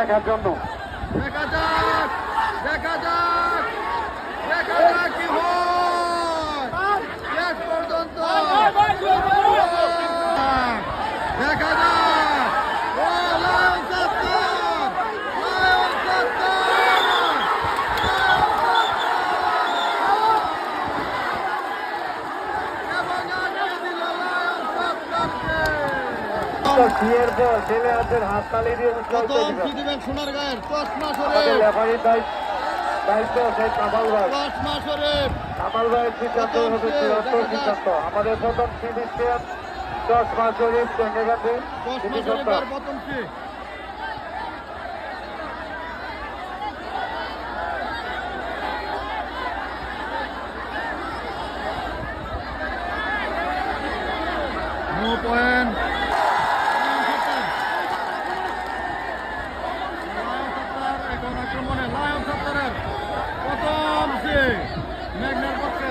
দেখার জন্য দেখা যাক দেখা যাক দেখা যাক কি হয় শেষ পর্যন্ত দেখা যাক ও লায়ন সত্তর লায়ন সত্তর এবং আটকে দিল লায়ন সত্তরকে বিয়ের পর ছেলে হাতের হাত দিয়ে প্রথম কি দিবেন সোনার গায়ের চশমা শরীফ। তাই দায়িত্ব সেই কামাল ভাই। চশমা শরীফ। কামাল ভাইয়ের সিদ্ধান্ত হবে চূড়ান্ত সিদ্ধান্ত। আমাদের প্রথম কি দিচ্ছেন চশমা শরীফ শরীফের প্রথম কি নো পয়েন্ট এখন আক্রমণে লায়ন সত্তরের প্রথম সে মেঘনার পক্ষে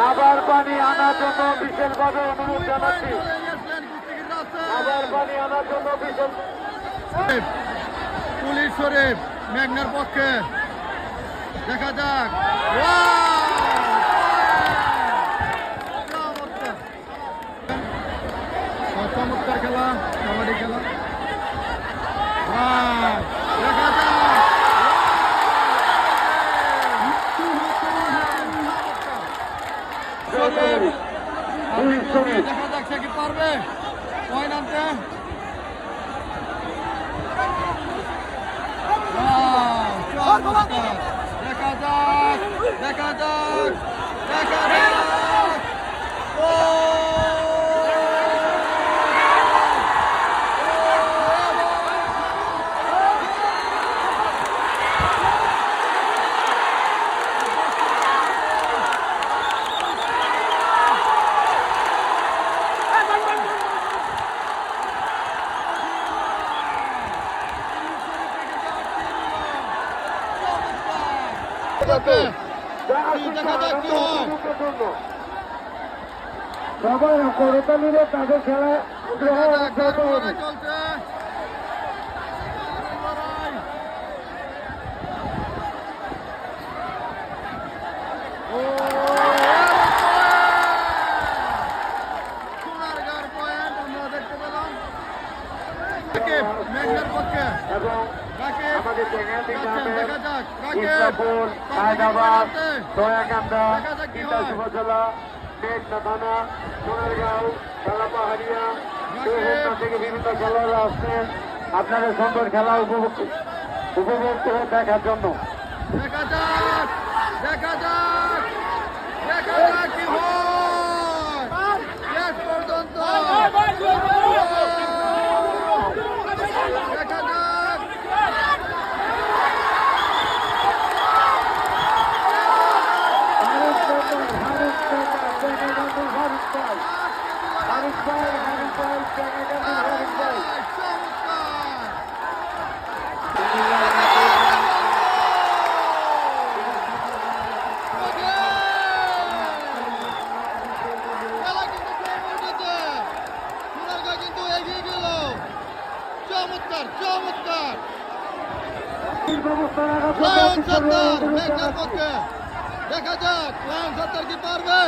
খাবার পানি আনার জন্য বিশেষভাবে অনুরোধ জানাচ্ছি। আবার পানি আনার জন্য বিশেষ পুলিশ শরীফ মেঘনার পক্ষে। দেখা যাক চমৎকার। চমৎকার খেলা কাবাডি খেলা Wow! দেখা যাক শরীফ পুলিশ শরীফ দেখা যাক সে কি পারবে পয়েন্ট আনতে Wow, চমৎকার। দেখা যাক দেখা যাক দেখা যাক ও দেখা যাক কি হয় সবাই করতালিরে তাদের খেলা দেখা গ্রহণ যাক করতে হবে লড়াই চলছে লড়াই। ও, সোনারগাঁর point আমরা দেখতে পেলাম। রাকিব, মেঘনার পক্ষে। এবং আমাদের ইসলামপুর হায়দ্রাবাদ দয়াকান্দা তিতাস। উপজেলা মেঘনা থানা সোনারগাঁও থেকে বিভিন্ন খেলোয়াড়রা আসছেন। আপনাদের সুন্দর খেলা উপভোগ উপভোগ করে দেখার জন্য। দেখা যাক দেখা যাক দেখা যাক কি হয়। শেষ পর্যন্ত দেখা যাক ফারুক সরকার, ফারুক সরকার, চ্যানেলগান্ধী ফারুক ভাই। ফারুক ভাই, ফারুক ভাই, চ্যানেলগান্ধী ফারুক ভাই। চমৎকার চমৎকার লায়ন সত্তর মেঘনার। পক্ষে দেখা যাক লায়ন সত্তর কি পারবে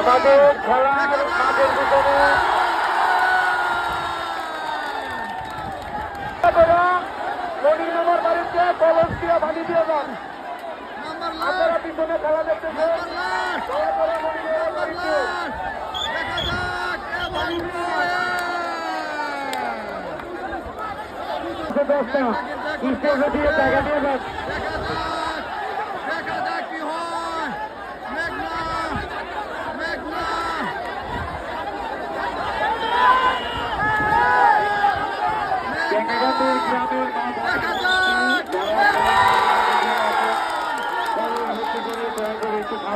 আমাদের খেলার মাঠের ভিতরে মনির মামার বাড়িতে কলস দিয়ে ভাঙি দিয়ে যান। আপনারা পিছনে খেলা দেখতেছেন। দয়া করে মনির মামার বাড়িতে দশটা স্টেজে দিয়ে টাকা দিয়ে যান।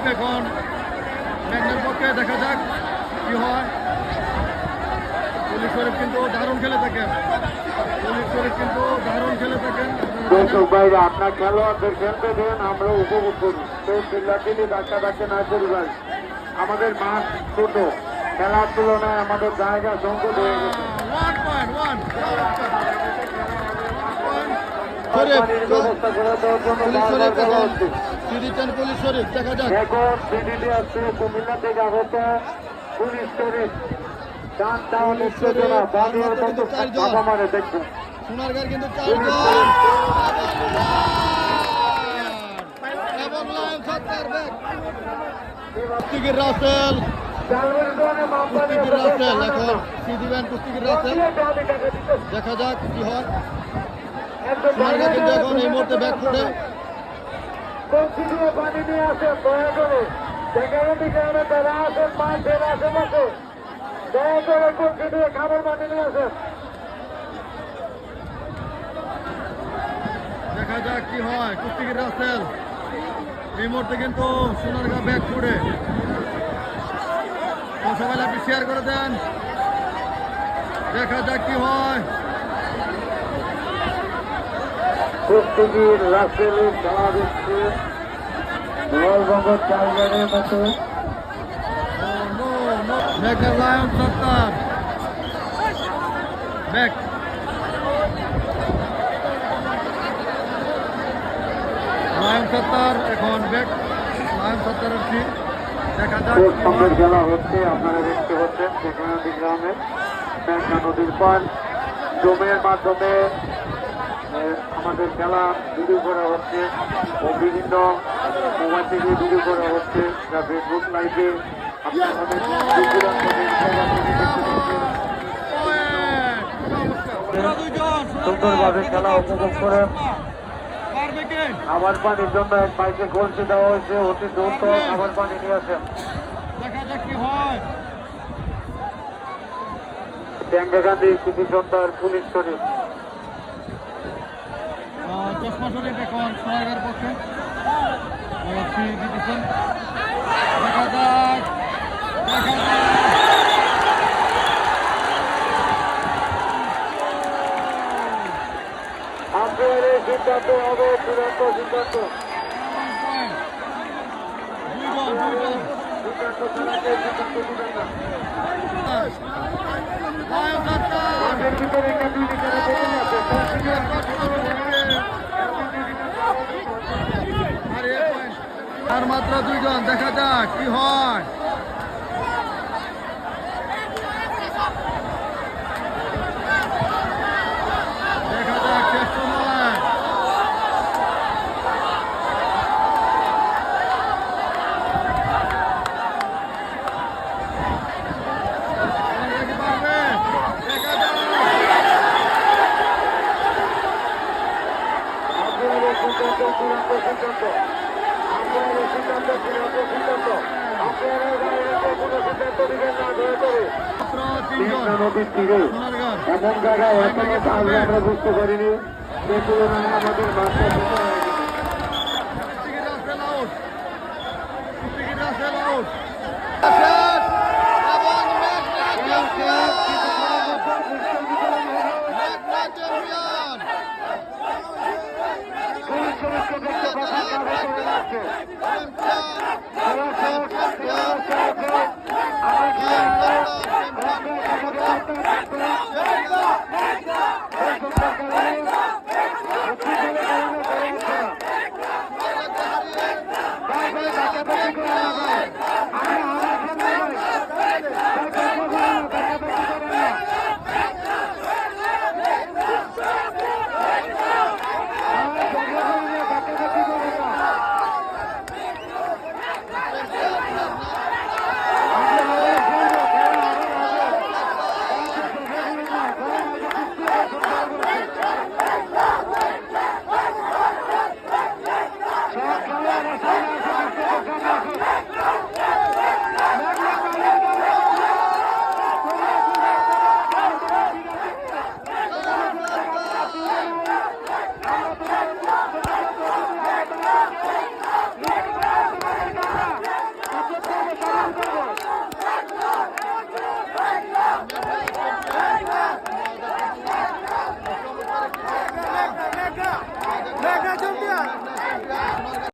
শরীফ এখন মেঘনার পক্ষে দেখা যাক কি হয়। পুলিশ শরীফ কিন্তু দারুণ খেলে থাকেন। পুলিশ শরীফ কিন্তু দারুণ খেলে থাকেন। দর্শক ভাইরা আপনার খেলোয়াড়দের খেলতে দেন আমরা উপভোগ করি। কেউ চিল্লাচিল্লি ধাক্কা ধাক্কা না করি ভাই। আমাদের মাঠ ছোট। খেলার তুলনায় আমাদের জায়গা সংকট হয়ে গেছে। ব্যবস্থা করে দেওয়ার জন্য বারবার শরীফ দেখা যাক। এখন সিডিটি আসছে কুমিল্লা থেকে আগত পুলিশ শরীফ। মতো দেখবেন সোনারগাঁর কিন্তু চারজন। এবং লায়ন সত্তার ব্যাগ কুস্তিগির রাসেল। কুস্তিগির রাসেল এখন সিদিবেন কুস্তিগির রাসেল। দেখা যাক কি হয়। সোনারগাঁ কিন্তু এখন এই মুহূর্তে ব্যাক ফুটে। কলসি দিয়ে পানি নিয়ে দয়া করে। যেখানে যারা আসেন দয়া করে দিয়ে খাবার পানি নিয়ে আসেন। দেখা যাক কি হয়। কুস্তিগির রাসেল? এই মুহূর্তে কিন্তু সোনারগাঁ ব্যাক তো সবাই আপনি শেয়ার করে দেন। দেখা যাক কি হয়। কুস্তিগির রাসেলের খেলা দিচ্ছে গোয়ালবঙ্গ টাইগারের মতো। মেঘনা lion Sattar. Back lion Sattar এখন ব্যাক লায়ন সত্তারের ঠিক দেখা যাক। খুব সুন্দর খেলা হচ্ছে আপনারা দেখতে পাচ্ছেন সেখানে গ্রামে মেঘনা নদীর পার জমের মাধ্যমে আমাদের খেলা ভিডিও করা হচ্ছে ও বিভিন্ন মোবাইল থেকে ভিডিও করা হচ্ছে যা ফেসবুক লাইভে সুন্দরভাবে খেলা উপভোগ পারবে খাবার পানির জন্য এক বাইকে কলসি দেওয়া হয়েছে, অতি দ্রুত খাবার পানি নিয়ে আসেন। ট্যাঙ্গা গান্ধী কৃষি সন্তার পুলিশ শরীফ। আহ, চশমা শরীফ এখন সোনারগাঁর পক্ষে দিতেছেন দেখা যাক দেখা যাক সিদ্ধান্ত হবে চূড়ান্ত সিদ্ধান্ত দুইজন দুইজন সিদ্ধান্ত ছাড়াকে সিদ্ধান্ত দিবেন না লায়ন সত্তার মাঠের ভিতরে একটা দুই লিটারে বেরিয়ে আছে আর মাত্র দুইজন দেখা যাক কি হয়। দেখা যাক এমন জায়গায় তাহলে আমরা বুঝতে পারিনি। সে তুলনায় আমাদের মাঠটা